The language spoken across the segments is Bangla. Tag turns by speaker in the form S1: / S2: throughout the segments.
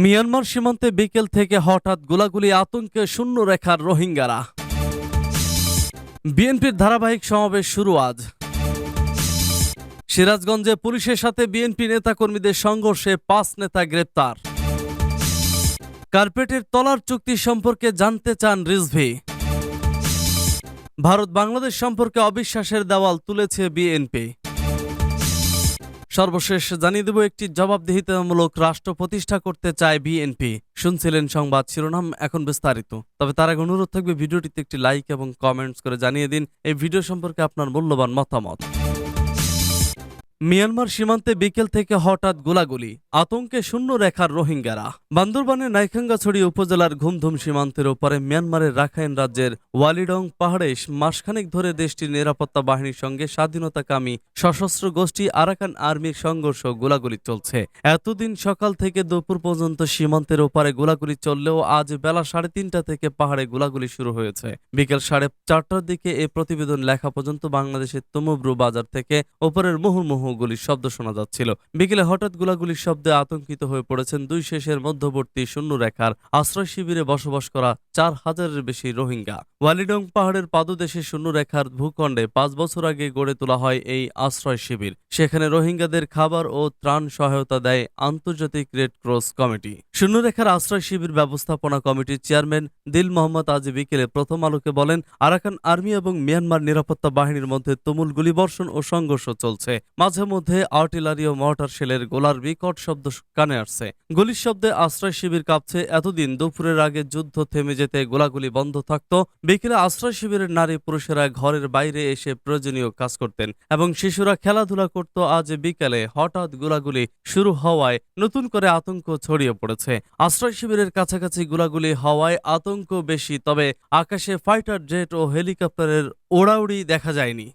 S1: মিয়ানমার সীমান্তে বিকেল থেকে হঠাৎ গোলাগুলি আতঙ্কে শূন্য রেখার রোহিঙ্গারা। বিএনপির ধারাবাহিক সমাবেশ শুরু আজ। সিরাজগঞ্জে পুলিশের সাথে বিএনপি নেতাকর্মীদের সংঘর্ষে পাঁচ নেতা গ্রেপ্তার। কার্পেটের তলার চুক্তি সম্পর্কে জানতে চান রিজভি। ভারত বাংলাদেশ সম্পর্কে অবিশ্বাসের দেওয়াল তুলেছে বিএনপি। সর্বশেষ জানিয়ে দেব, একটি জবাবদিহিতামূলক রাষ্ট্র প্রতিষ্ঠা করতে চায় বিএনপি। শুনছিলেন সংবাদ শিরোনাম, এখন বিস্তারিত। তবে তার আগে অনুরোধ থাকবে, ভিডিওটিতে একটি লাইক এবং কমেন্টস করে জানিয়ে দিন। এই ভিডিও সম্পর্কে আপনার মূল্যবান মতামত। মিয়ানমার সীমান্তে বিকেল থেকে হঠাৎ গোলাগুলি, আতঙ্কে শূন্য রেখার রোহিঙ্গারা। বান্দরবানের নাইখাঙ্গাছড়ি উপজেলার ঘুমধুম সীমান্তের ওপারে মিয়ানমারের রাখাইন রাজ্যের ওয়ালিডং পাহাড়ে মাসখানেক ধরে দেশটির নিরাপত্তা বাহিনীর সঙ্গে স্বাধীনতাকামী সশস্ত্র গোষ্ঠী আরাকান আর্মির সংঘর্ষ গোলাগুলি চলছে। এতদিন সকাল থেকে দুপুর পর্যন্ত সীমান্তের ওপারে গোলাগুলি চললেও আজ বেলা সাড়ে তিনটা থেকে পাহাড়ে গোলাগুলি শুরু হয়েছে। বিকেল সাড়ে চারটার দিকে এ প্রতিবেদন লেখা পর্যন্ত বাংলাদেশের তমুব্রু বাজার থেকে ওপরের মুহুর্মুহু গুলির শব্দ শোনা যাচ্ছিল। বিকেলে হঠাৎ গোলাগুলির শব্দে আতঙ্কিত হয়ে পড়েছেন দুই শেষের মধ্যবর্তী শূন্য রেখার আশ্রয় শিবিরে বসবাস করা চার হাজারের বেশি রোহিঙ্গা। ওয়ালিডং পাহাড়ের পাদদেশে শূন্য রেখার ভূখণ্ডে পাঁচ বছর আগে গড়ে তোলা হয় এই আশ্রয় শিবির। সেখানে রোহিঙ্গাদের খাবার ও ত্রাণ সহায়তা দেয় আন্তর্জাতিক রেড ক্রস কমিটি। শূন্যরেখার আশ্রয় শিবির ব্যবস্থাপনা কমিটির চেয়ারম্যান দিল মোহাম্মদ আজ বিকেলে প্রথম আলোকে বলেন, আরাকান আর্মি এবং মিয়ানমার নিরাপত্তা বাহিনীর মধ্যে তুমুল গুলিবর্ষণ ও সংঘর্ষ চলছে। মাঝে মধ্যে আর্টিলারি ও মর্টার শেলের গোলার বিকট শব্দ কানে আসছে। গুলির শব্দে আশ্রয় শিবির কাঁপছে। এতদিন দুপুরের আগে যুদ্ধ থেমে যেতে গোলাগুলি বন্ধ থাকত। বিকেলে আশ্রয় শিবিরের নারী পুরুষেরা ঘরের বাইরে এসে প্রয়োজনীয় কাজ করতেন এবং শিশুরা খেলাধুলা করত। আজ বিকেলে হঠাৎ গোলাগুলি শুরু হওয়ায় নতুন করে আতঙ্ক ছড়িয়ে পড়েছে। আশ্রয় শিবিরের কাছাকাছি গোলাগুলি হওয়ায় আতঙ্ক বেশি, তবে আকাশে ফাইটার জেট ও হেলিকপ্টারের ওড়াউড়ি দেখা যায়নি।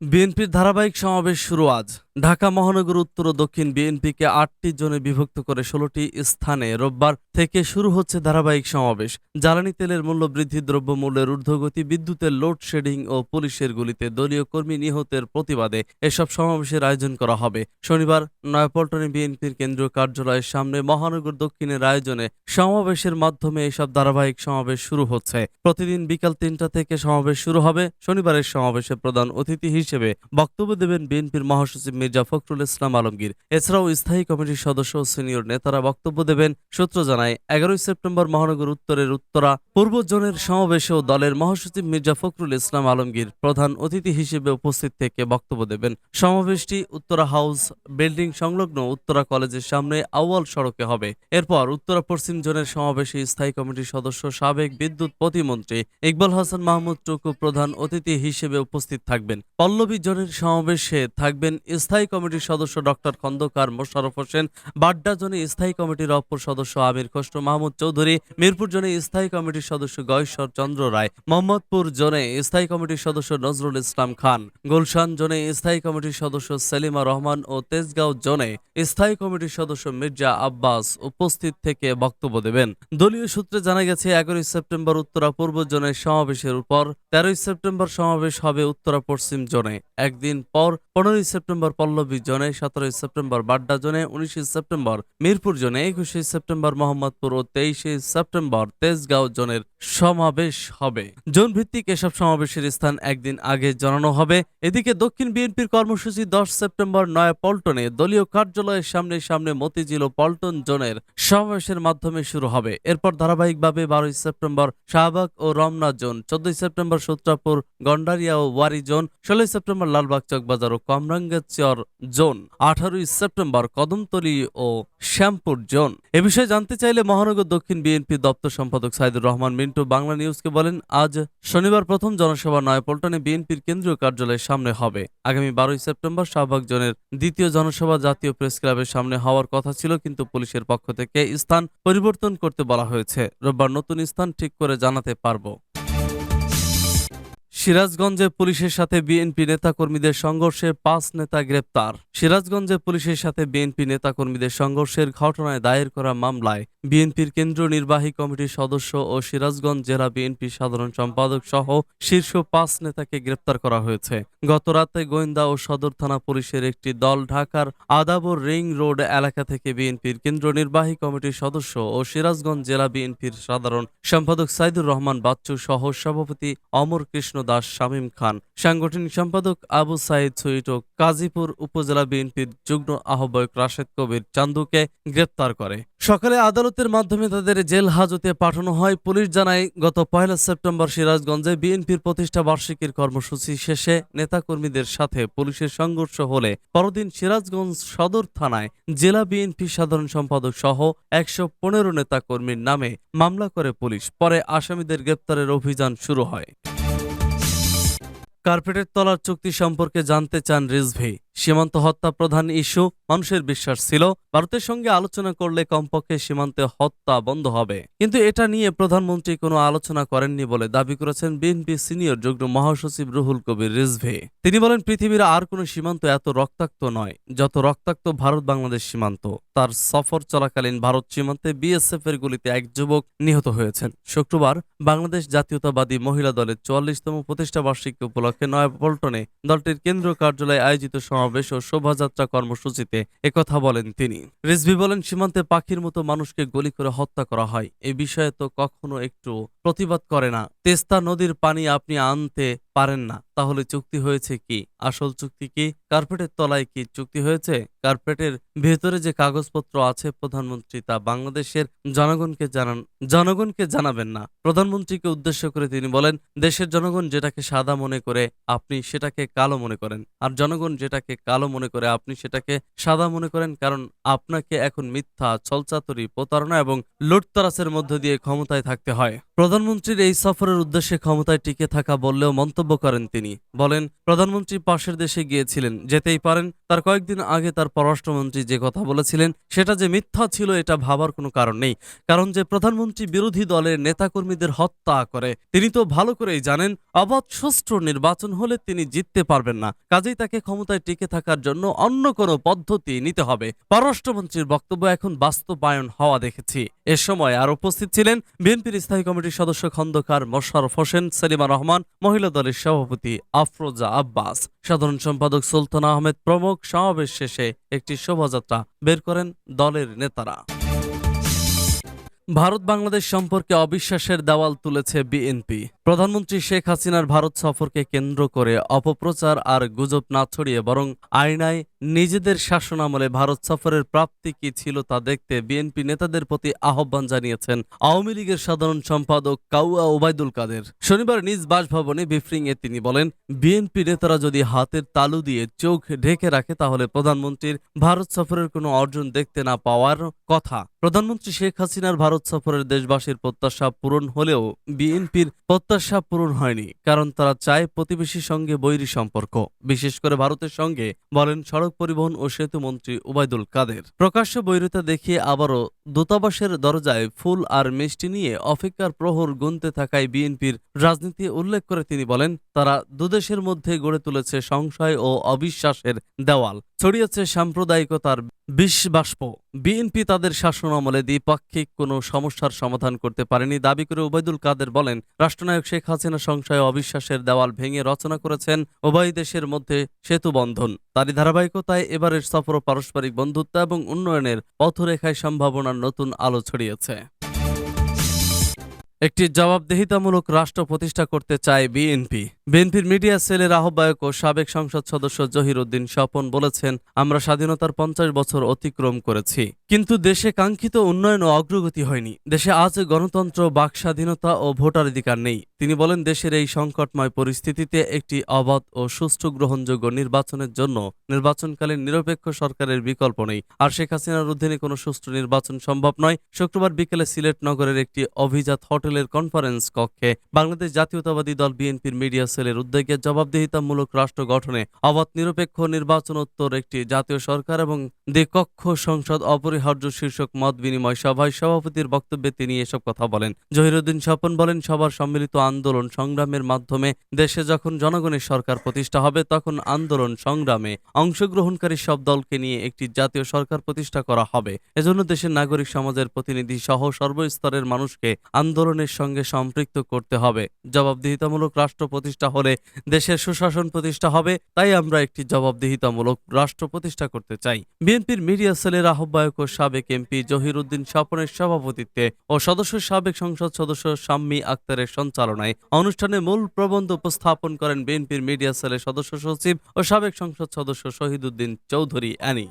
S1: বিএনপির ধারাবাহিক সমাবেশ শুরু আজ। ঢাকা মহানগর উত্তর ও দক্ষিণ বিএনপিকে আটটি জোনে বিভক্ত করে ষোলোটি স্থানে রোববার থেকে শুরু হচ্ছে ধারাবাহিক সমাবেশ। জ্বালানি তেলের মূল্য বৃদ্ধি, দ্রব্যমূল্যের ঊর্ধ্বগতি, বিদ্যুতের লোডশেডিং ও পুলিশের গুলিতে দলীয় কর্মী নিহতের প্রতিবাদে এসব সমাবেশের আয়োজন করা হবে। শনিবার নয়াপল্টনে বিএনপির কেন্দ্রীয় কার্যালয়ের সামনে মহানগর দক্ষিণের আয়োজনে সমাবেশের মাধ্যমে এসব ধারাবাহিক সমাবেশ শুরু হচ্ছে। প্রতিদিন বিকাল তিনটা থেকে সমাবেশ শুরু হবে। শনিবারের সমাবেশে প্রধান অতিথি হিসেবে বক্তব্য দেবেন বিএনপির মহাসচিব মির্জা ফখরুল ইসলাম আলমগীর। এছাড়াও স্থায়ী কমিটির সদস্য ও সিনিয়র নেতারা বক্তব্য দেবেন সূত্র জানায়, এগারোই সেপ্টেম্বর মহানগর উত্তরের উত্তরা পূর্ব জোনের সমাবেশেও দলের মহাসচিব মির্জা ফখরুল ইসলাম আলমগীর প্রধান অতিথি হিসেবে উপস্থিত থেকে বক্তব্য দেবেন। সমাবেশটি উত্তরা হাউস বিল্ডিং সংলগ্ন উত্তরা কলেজের সামনে আউয়াল সড়কে হবে। এরপর উত্তরা পশ্চিম জোনের সমাবেশে স্থায়ী কমিটির সদস্য, সাবেক বিদ্যুৎ প্রতিমন্ত্রী ইকবাল হাসান মাহমুদ টুকু প্রধান অতিথি হিসেবে উপস্থিত থাকবেন। পল্লবী জোনের সমাবেশে থাকবেন স্থায়ী কমিটির সদস্য ডক্টর খন্দকার মোশাররফ হোসেন, বাড্ডা জোনে স্থায়ী কমিটির অপর সদস্য আমির খসরু মাহমুদ চৌধুরী, মিরপুর জোনে স্থায়ী কমিটির সদস্য গয়েশ্বর চন্দ্র রায়, মোহাম্মদপুর জোনে স্থায়ী কমিটির সদস্য নজরুল ইসলাম খান, গুলশান জোনে স্থায়ী কমিটির সদস্য সেলিমা রহমান ও তেজগাঁও জোনে স্থায়ী কমিটির সদস্য মির্জা আব্বাস উপস্থিত থেকে বক্তব্য দেবেন। দলীয় সূত্রে জানা গেছে, এগারোই সেপ্টেম্বর উত্তরা পূর্ব জোনের সমাবেশের উপর তেরোই সেপ্টেম্বর সমাবেশ হবে উত্তরা পশ্চিম জোনে। একদিন পর পনেরোই সেপ্টেম্বর পল্লবী জোনে সতেরোই সেপ্টেম্বর, বাড্ডা জোনে উনিশে সেপ্টেম্বর, মিরপুর জোনে একুশে সেপ্টেম্বর, মোহাম্মদপুর ও তেইশে সেপ্টেম্বর তেজগাঁও জোনের সমাবেশ হবে। জোন ভিত্তিক এসব সমাবেশের স্থান একদিন আগে জানানো হবে। এদিকে দক্ষিণ বিএনপির কর্মসূচি দশ সেপ্টেম্বর নয়া পল্টনে দলীয় কার্যালয়ের সামনে সামনে মতিঝিল ও পল্টন জোনের সমাবেশের মাধ্যমে শুরু হবে। এরপর ধারাবাহিকভাবে বারোই সেপ্টেম্বর শাহবাগ ও রমনা জোন, চোদ্দই সেপ্টেম্বর সূত্রাপুর গন্ডারিয়া ও ওয়ারি জোন, ষোলোই সেপ্টেম্বর লালবাগ চকবাজার ও কমরাঙ্গাচর জোন, আঠারোই সেপ্টেম্বর কদমতলী ও শ্যামপুর জোন। এ বিষয়ে জানতে চাইলে মহানগর দক্ষিণ বিএনপি দপ্তর সম্পাদক সাইদুর রহমান মিন্টু বাংলা নিউজকে বলেন, আজ শনিবার প্রথম জনসভা নয়াপল্টনে বিএনপির কেন্দ্রীয় কার্যালয়ের সামনে হবে। আগামী বারোই সেপ্টেম্বর শাহবাগ জোনের দ্বিতীয় জনসভা জাতীয় প্রেস ক্লাবের সামনে হওয়ার কথা ছিল, কিন্তু পুলিশের পক্ষ থেকে স্থান পরিবর্তন করতে বলা হয়েছে। রোববার নতুন স্থান ঠিক করে জানাতে পারব। সিরাজগঞ্জে পুলিশের সাথে বিএনপি নেতাকর্মীদের সংঘর্ষে পাঁচ নেতা গ্রেপ্তার। সিরাজগঞ্জে পুলিশের সাথে বিএনপি নেতাকর্মীদের সংঘর্ষের ঘটনায় দায়ের করা মামলায় বিএনপির কেন্দ্রীয় নির্বাহী কমিটির সদস্য ও সিরাজগঞ্জ জেলা বিএনপির সাধারণ সম্পাদক সহ শীর্ষ পাঁচ নেতাকে গ্রেপ্তার করা হয়েছে। গত রাতে গোয়েন্দা ও সদর থানা পুলিশের একটি দল ঢাকার আদাবর রিং রোড এলাকা থেকে বিএনপির কেন্দ্রীয় নির্বাহী কমিটির সদস্য ও সিরাজগঞ্জ জেলা বিএনপির সাধারণ সম্পাদক সাইদুর রহমান বাচ্চু সহ সভাপতি অমর কৃষ্ণ দাস শামীম খান। সাংগঠনিক সম্পাদক আবু সাইদ সুইট ও কাজীপুর উপজেলা বিএনপির যুগ্ম আহ্বায়ক রাশেদ কবির চান্দুকে গ্রেপ্তার করে। সকালে আদালতের মাধ্যমে তাদের জেল হাজতে পাঠানো হয়। পুলিশ জানায়, গত পয়লা সেপ্টেম্বর সিরাজগঞ্জে বিএনপির প্রতিষ্ঠা বার্ষিকীর কর্মসূচি শেষে নেতাকর্মীদের সাথে পুলিশের সংঘর্ষ হলে পরদিন সিরাজগঞ্জ সদর থানায় জেলা বিএনপি সাধারণ সম্পাদক সহ একশো পনেরো নেতাকর্মীর নামে মামলা করে পুলিশ। পরে আসামিদের গ্রেপ্তারের অভিযান শুরু হয়। কার্পেটের তলার চুক্তি সম্পর্কে জানতে চান রিজভি। সীমান্ত হত্যা প্রধান ইস্যু, মানুষের বিশ্বাস ছিল, ভারতের সঙ্গে আলোচনা করলে কমপক্ষে সীমান্তে হত্যা বন্ধ হবে। কিন্তু এটা নিয়ে প্রধানমন্ত্রী কোনো আলোচনা করেননি বলে দাবি করেছেন বিএনপি সিনিয়র যুগ্ম মহাসচিব রুহুল কবির রিজভি। তিনি বলেন, পৃথিবীর আর কোনো সীমান্ত এত রক্তাক্ত নয়, যত রক্তাক্ত ভারত বাংলাদেশ সীমান্ত। তার সফর চলাকালীন ভারত সীমান্তে বিএসএফ এর গুলিতে এক যুবক নিহত হয়েছেন। শুক্রবার বাংলাদেশ জাতীয়তাবাদী মহিলা দলের চুয়াল্লিশতম প্রতিষ্ঠা বার্ষিকী উপলক্ষে নয়াপল্টনে দলটির কেন্দ্রীয় কার্যালয়ে আয়োজিত সমাবেশ ও শোভাযাত্রা কর্মসূচিতে একথা বলেন তিনি। রিজভি বলেন, সীমান্তে পাখির মতো মানুষকে গুলি করে হত্যা করা হয়। এ বিষয়ে তো কখনো একটু প্রতিবাদ করে না। তেস্তা নদীর পানি আপনি আনতে পারেন না। তাহলে চুক্তি হয়েছে কি? আসল চুক্তি কি? কার্পেটের তলায় কি চুক্তি হয়েছে? কার্পেটের ভেতরে যে কাগজপত্র আছে প্রধানমন্ত্রী তা বাংলাদেশের জনগণকে জানান, জনগণকে জানাবেন না। প্রধানমন্ত্রীকে উদ্দেশ্য করে তিনি বলেন, দেশের জনগণ যেটাকে সাদা মনে করে, আপনি সেটাকে কালো মনে করেন। আর জনগণ যেটাকে কালো মনে করে, আপনি সেটাকে সাদা মনে করেন কারণ আপনাকে এখন মিথ্যা, ছলচাতুরি, প্রতারণা এবং লুটতরাসের মধ্য দিয়ে ক্ষমতায় থাকতে হয়। প্রধানমন্ত্রীর এই সফরের উদ্দেশ্যে ক্ষমতায় টিকে থাকা বললেও মন্তব্য করেন তিনি। বলেন, প্রধানমন্ত্রী পাশের দেশে গিয়েছিলেন, যেতেই পারেন, তার কয়েকদিন আগে তার পররাষ্ট্রমন্ত্রী যে কথা বলেছিলেন, সেটা যে মিথ্যা ছিল, এটা ভাবার কোনো কারণ নেই। কারণ যে প্রধানমন্ত্রী বিরোধী দলের নেতাকর্মীদের হত্যা করে, তিনি তো ভালো করেই জানেন, অবাধ সুষ্ঠু নির্বাচন হলে তিনি জিততে পারবেন না। কাজেই তাকে ক্ষমতায় টিকে থাকার জন্য অন্য কোনো পদ্ধতি নিতে হবে। পররাষ্ট্রমন্ত্রীর বক্তব্য এখন বাস্তবায়ন হওয়া দেখেছি। এ সময় আর উপস্থিত ছিলেন বিএনপির স্থায়ী কমিটির সদস্য খন্দকার মোশারফ হোসেন, সেলিমা রহমান, মহিলা দলের সভাপতি আফরোজা আব্বাস। সাধারণ সম্পাদক সুলতান আহমেদ প্রমুখ সমাবেশ শেষে একটি শোভাযাত্রা বের করেন দলের নেতারা। ভারত বাংলাদেশ সম্পর্কে অবিশ্বাসের দেওয়াল তুলেছে বিএনপি। প্রধানমন্ত্রী শেখ হাসিনার ভারত সফরকে কেন্দ্র করে অপপ্রচার আর গুজব না ছড়িয়ে বরং আয়নায় নিজেদের শাসনামলে ভারত সফরের প্রাপ্তি কি ছিল তা দেখতে বিএনপি নেতাদের প্রতি আহ্বান জানিয়েছেন আওয়ামী লীগের সাধারণ সম্পাদক কাউয়া ওবায়দুল কাদের। শনিবার নিজ বাসভবনে ব্রিফিংয়ে তিনি বলেন, বিএনপি নেতারা যদি হাতের তালু দিয়ে চোখ ঢেকে রাখে, তাহলে প্রধানমন্ত্রীর ভারত সফরের কোনো অর্জন দেখতে না পাওয়ার কথা। প্রধানমন্ত্রী শেখ হাসিনার ভারত সফরের দেশবাসীর প্রত্যাশা পূরণ হলেও বিএনপির প্রত্যাশা পূরণ হয়নি, কারণ তারা চায় প্রতিবেশীর সঙ্গে বৈরী সম্পর্ক। বিশেষ করে ভারতের সঙ্গে বলেন সড়ক পরিবহন ও সেতু মন্ত্রী ওবায়দুল কাদের। প্রকাশ্য বৈরতা দেখিয়ে আবারও দূতাবাসের দরজায় ফুল আর মিষ্টি নিয়ে অপেক্ষার প্রহর গুনতে থাকায় বিএনপির রাজনীতি উল্লেখ করে তিনি বলেন, তারা দুদেশের মধ্যে গড়ে তুলেছে সংশয় ও অবিশ্বাসের দেওয়াল। ছড়িয়েছে সাম্প্রদায়িকতার বিষবাষ্প বিএনপি তাদের শাসন আমলে দ্বিপাক্ষিক কোনো সমস্যার সমাধান করতে পারেনি, দাবি করে ওবায়দুল কাদের বলেন, রাষ্ট্রনায়ক শেখ হাসিনা সংশয় অবিশ্বাসের দেওয়াল ভেঙে রচনা করেছেন, উভয় দেশের মধ্যে সেতু বন্ধন। তারই ধারাবাহিকতায় এবারের সফর পারস্পরিক বন্ধুত্ব এবং উন্নয়নের পথরেখায় সম্ভাবনার নতুন আলো ছড়িয়েছে। একটি জবাবদিহিতামূলক রাষ্ট্র প্রতিষ্ঠা করতে চায় বিএনপি। বিএনপির মিডিয়া সেলের আহ্বায়ক ও সাবেক সংসদ সদস্য জহির উদ্দিন স্বপন বলেছেন, আমরা স্বাধীনতার পঞ্চাশ বছর অতিক্রম করেছি। কিন্তু দেশে কাঙ্ক্ষিত উন্নয়ন ও অগ্রগতি হয়নি। দেশে আজ গণতন্ত্র, বাক স্বাধীনতা ও ভোটাধিকার নেই। তিনি বলেন, দেশের এই সংকটময় পরিস্থিতিতে একটি অবাধ ও সুষ্ঠু গ্রহণযোগ্য নির্বাচনের জন্য নির্বাচনকালীন নিরপেক্ষ সরকারের বিকল্প নেই। আর শেখ হাসিনার অধীনে কোনো সুষ্ঠু নির্বাচন সম্ভব নয়। শুক্রবার বিকেলে সিলেট নগরের একটি অভিজাত হোটেলের কনফারেন্স কক্ষে বাংলাদেশ জাতীয়তাবাদী দল বিএনপির মিডিয়া সেলের উদ্যোগে জবাবদিহিতামূলক রাষ্ট্র গঠনে অবাধ নিরপেক্ষ নির্বাচনোত্তর একটি জাতীয় সরকার এবং দ্বিকক্ষ সংসদ অপরিহার্য শীর্ষক মত বিনিময় সভায় সভাপতির বক্তব্যে তিনি এসব কথা বলেন। জহিরুদ্দিন স্বপন বলেন, সবার সম্মিলিত আন্দোলন সংগ্রামের মাধ্যমে দেশে যখন জনগণের সরকার প্রতিষ্ঠা হবে, তখন আন্দোলন সংগ্রামে অংশগ্রহণকারী সব দলকে নিয়ে একটি জাতীয় সরকার প্রতিষ্ঠা করা হবে। এজন্য দেশের নাগরিক সমাজের প্রতিনিধি সহ সর্বস্তরের মানুষকে আন্দোলনের সঙ্গে সম্পৃক্ত করতে হবে। জবাবদিহিতামূলক রাষ্ট্র প্রতিষ্ঠা হলে দেশের সুশাসন প্রতিষ্ঠা হবে, তাই আমরা একটি জবাবদিহিতামূলক রাষ্ট্র প্রতিষ্ঠা করতে চাই। বিএনপির মিডিয়া সেলের আহ্বায়ক ও সাবেক এমপি জহিরুদ্দিন স্বপনের সভাপতিত্বে ও সদস্য সাবেক সংসদ সদস্য শাম্মী আক্তারের সঞ্চালনায় অনুষ্ঠানে মূল প্রবন্ধ উপস্থাপন করেন বিএনপির মিডিয়া সেলের সদস্য সচিব ও সাবেক সংসদ সদস্য শহীদুদ্দিন চৌধুরী অ্যানি।